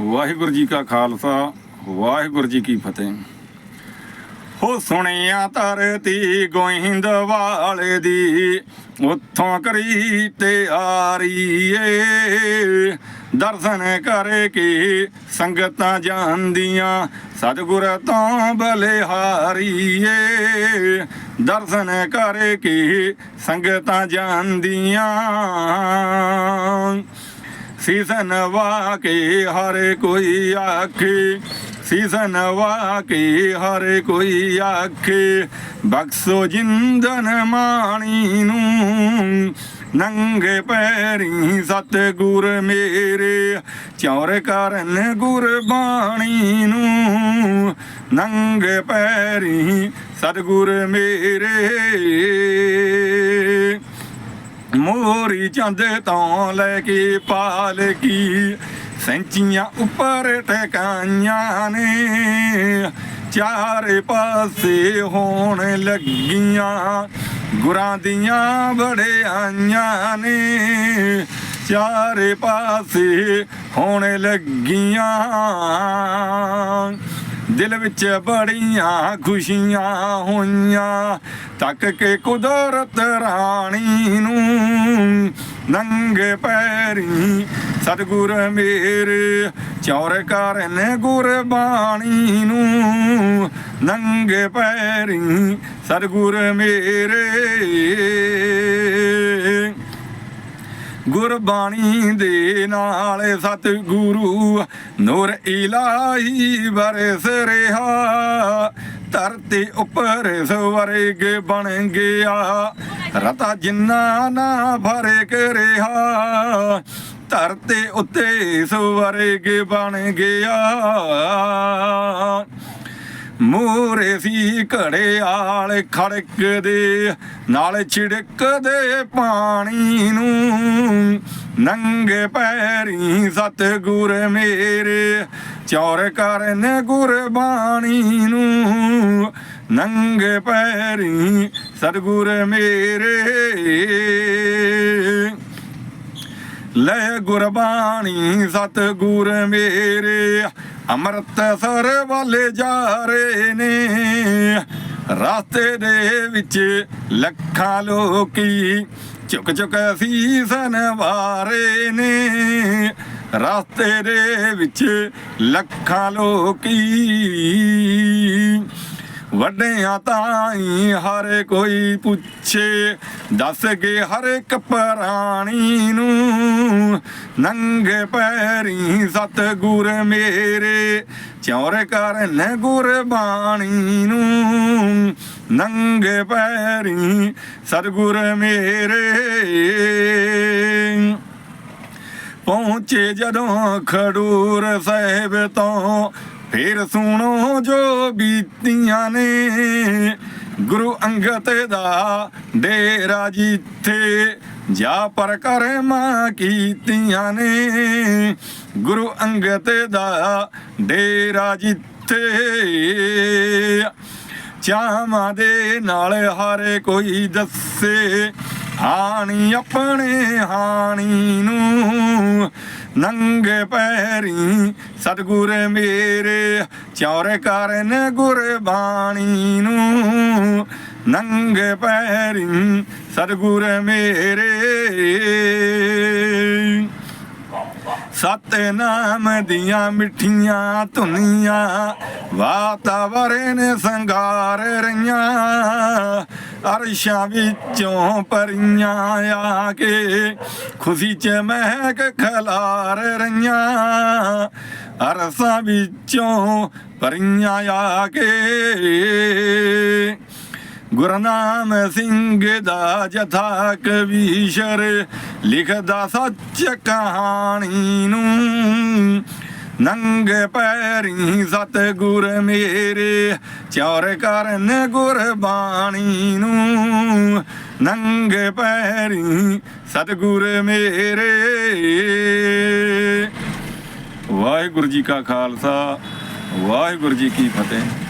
ਵਾਹਿਗੁਰੂ ਜੀ ਕਾ ਖਾਲਸਾ, ਵਾਹਿਗੁਰੂ ਜੀ ਕੀ ਫਤਿਹ। ਹੋ ਸੁਣਿਆ ਧਰਤੀ ਗੋਇੰਦਵਾਲ ਦੀ, ਉੱਥੋਂ ਕਰੀ ਤੇ ਤਿਆਰੀਏ ਦਰਸ਼ਨ ਕਰਕੇ ਸੰਗਤਾਂ ਜਾਂਦੀਆਂ, ਸਤਿਗੁਰ ਤੋਂ ਬਲਿਹਾਰੀਏ। ਦਰਸ਼ਨ ਕਰਕੇ ਸੰਗਤਾਂ ਜਾਂਦੀਆਂ। ਸੀਸਨ ਵਾ ਕੇ ਹਰ ਕੋਈ ਆਖੇ ਸੀਸਨ ਵਾ ਕੇ ਹਰ ਕੋਈ ਆਖੇ, ਬਖਸ਼ੋ ਜਿੰਦਨ ਮਾਣੀ ਨੂੰ, ਨੰਗੇ ਪੈਰੀ ਸਤਿਗੁਰ ਮੇਰੇ, ਚੌਰ ਕਰਨ ਗੁਰਬਾਣੀ ਨੂੰ, ਨੰਗੇ ਪੈਰੀ ਸਤਿਗੁਰ ਮੇਰੇ। ਮੋਰੀ ਚੰਦ ਤੋਂ ਲੈ ਕੇ ਪਾਲ ਪਾਲਕੀ ਸੈਂਚੀਆਂ ਉੱਪਰ ਟਿਕਾਈਆਂ ਨੇ, ਚਾਰੇ ਪਾਸੇ ਹੋਣ ਲੱਗੀਆਂ। ਗੁਰਾਂ ਦੀਆਂ ਵੜਿਆਈਆਂ ਨੇ, ਚਾਰੇ ਪਾਸੇ ਹੋਣ ਲੱਗੀਆਂ। ਦਿਲ ਵਿੱਚ ਬੜੀਆਂ ਖੁਸ਼ੀਆਂ ਹੋਈਆਂ, ਤੱਕ ਕੇ ਕੁਦਰਤ ਰਾਣੀ ਨੂੰ ਨੰਗੇ ਪੈਰੀ ਸਤਿਗੁਰ ਮੇਰੇ, ਚੌਰ ਕਰਨ ਗੁਰਬਾਣੀ ਨੂੰ ਨੰਗੇ ਪੈਰੀ ਸਤਿਗੁਰ ਮੇਰੇ। ਗੁਰਬਾਣੀ ਦੇ ਨਾਲ ਸਤਿਗੁਰੂ ਨੂਰ ਇਲਾਹੀ ਬਰਸ ਰਿਹਾ। ਧਰਤੀ ਉੱਪਰ ਸਵਰਗ ਬਣ ਗਿਆ। ਰਤਾ ਜਿੰਨਾ ਨਾ ਫ਼ਰਕ ਰਿਹਾ। ਧਰਤੀ ਉੱਤੇ ਸਵਰਗ ਬਣ ਗਿਆ। ਮੂਰੇ ਸੀ ਘੜੇ ਆਲੇ ਖੜਕਦੇ, ਨਾਲ ਛਿੜਕਦੇ ਪਾਣੀ ਨੂੰ। ਨੰਗੇ ਪੈਰੀ ਸਤਿਗੁਰ ਮੇਰੇ, ਚੌਰ ਕਰਨ ਗੁਰਬਾਣੀ ਨੂੰ। ਨੰਗੇ ਪੈਰੀ ਸਤਿਗੁਰ ਮੇਰੇ। ਲੈ ਗੁਰਬਾਣੀ ਸਤਿਗੁਰ ਮੇਰੇ। ਅੰਮ੍ਰਿਤਸਰ ਵਾਲੇ ਜਾ ਰਹੇ ਨੇ। ਰਾਸਤੇ ਦੇ ਵਿੱਚ ਲੱਖਾਂ ਲੋਕੀ ਚੁੱਕ ਚੁੱਕ ਸੀਸ ਵਾਰੇ ਨੇ। ਰਾਸਤੇ ਦੇ ਵਿੱਚ ਲੱਖਾਂ ਲੋਕੀ ਵੱਡਿਆਂ ਤਾਈ ਹਰ ਕੋਈ ਪੁੱਛੇ, ਦੱਸ ਕੇ ਹਰ ਇੱਕ ਪ੍ਰਾਣੀ ਨੂੰ, ਨੰਗੇ ਪੈਰੀ ਸਤਿਗੁਰ ਮੇਰੇ, ਚੌਰ ਕਰਨ ਗੁਰਬਾਣੀ ਨੂੰ, ਨੰਗੇ ਪੈਰੀ ਸਤਿਗੁਰ ਮੇਰੇ। ਪਹੁੰਚੇ ਜਦੋਂ ਖਡੂਰ ਸਾਹਿਬ ਤੋਂ ਫਿਰ ਸੁਣੋ ਜੋ ਬੀਤੀਆਂ ਨੇ। ਗੁਰੂ ਅੰਗਦ ਦਾ ਡੇਰਾ ਜਿੱਥੇ ਜਾ ਪਰ ਕਰਮਾਂ ਕੀਤੀਆਂ ਨੇ। ਗੁਰੂ ਅੰਗਦ ਦਾ ਡੇਰਾ ਜਿੱਥੇ ਚਾਵਾਂ ਦੇ ਨਾਲ ਹਰ ਕੋਈ ਦੱਸੇ, ਹਾਣੀ ਆਪਣੇ ਹਾਣੀ ਨੂੰ। ਨੰਗੇ ਪੈਰੀ, ਸਤਿਗੁਰ ਮੇਰੇ, ਚੌਰ ਕਰਨ ਗੁਰਬਾਣੀ ਨੂੰ। ਨੰਗੇ ਪੈਰੀ, ਸਤਿਗੁਰ ਮੇਰੇ। ਸਤਨਾਮ ਦੀਆਂ ਮਿੱਠੀਆਂ ਧੁਨੀਆਂ, ਵਾਤਾਵਰਨ ਸੰਗਾਰ ਰਹੀਆਂ। ਅਰਸ਼ਾਂ ਵਿੱਚੋਂ ਪਰੀਆਂ ਆ ਕੇ ਖੁਸ਼ੀ ਚ ਮਹਿਕ ਖਲਾਰ ਰਈਆਂ ਅਰਸਾਂ ਵਿੱਚੋਂ ਪਰੀਆਂ ਆ ਕੇ ਗੁਰਨਾਮ ਸਿੰਘ ਦਾ ਜਥਾ ਕਵੀਸ਼ਰ ਲਿਖਦਾ ਸੱਚ ਕਹਾਣੀ ਨੂੰ। ਨੰਗੇ ਪੈਰੀ ਸਤਿਗੁਰ ਮੇਰੇ, ਚੌਰ ਕਰਨ ਗੁਰਬਾਣੀ ਨੂੰ। ਨੰਗੇ ਪੈਰੀ ਸਤਿਗੁਰ ਮੇਰੇ। ਵਾਹਿਗੁਰੂ ਜੀ ਕਾ ਖਾਲਸਾ, ਵਾਹਿਗੁਰੂ ਜੀ ਕੀ ਫਤਿਹ।